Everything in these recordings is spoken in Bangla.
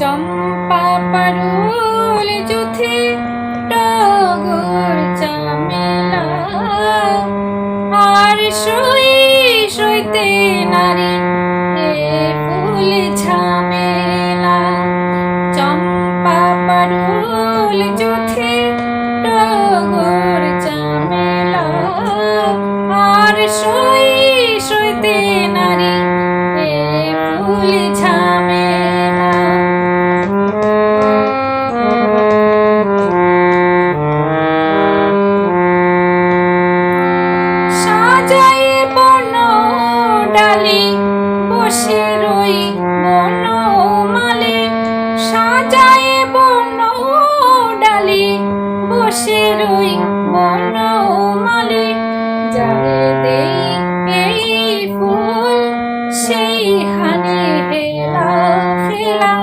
চম্পা পারুল যুথে টগর চামেলা। আর সই সইতে নারী ডালি বসে রই বন মালে, সাজায় বন ডালি, বসে রই বন মালে। যারে দেই এই ফুল, সেই হানি হেলা ফেলা।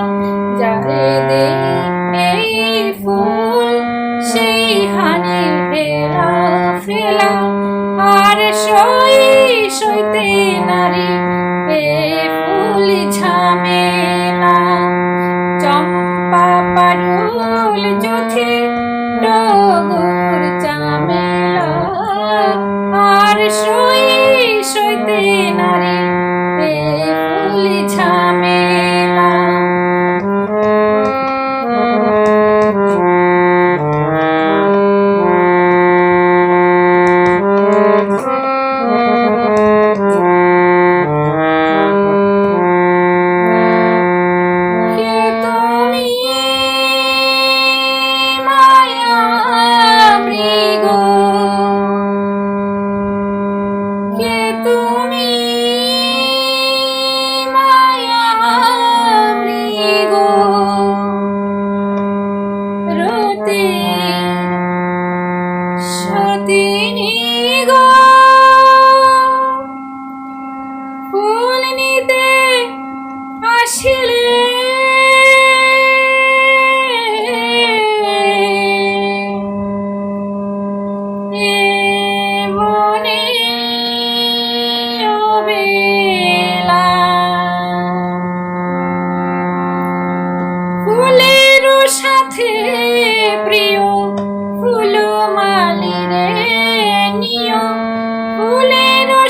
যারে দেই এই ফুল, সেই হানি হেলা ফেলা। আর সই সইতে নারী এ ফুল ঝামেলা চম্পা পারুল যুথি ডগুর চামেলা। আর সই সইতে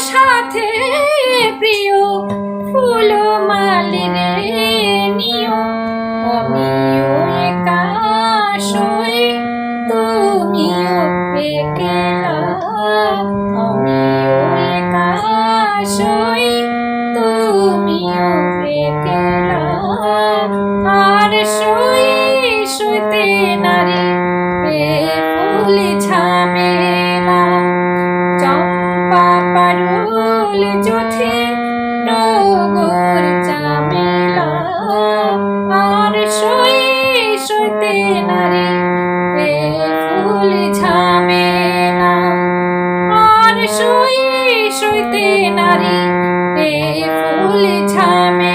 সাথে প্রিয় ফুল মালিরে নিয় পারুল জোথে ডগর আর সই সইতে নারী ফুল ঝামেলা। আর সই সইতে নারী ফুল ঝামেলা।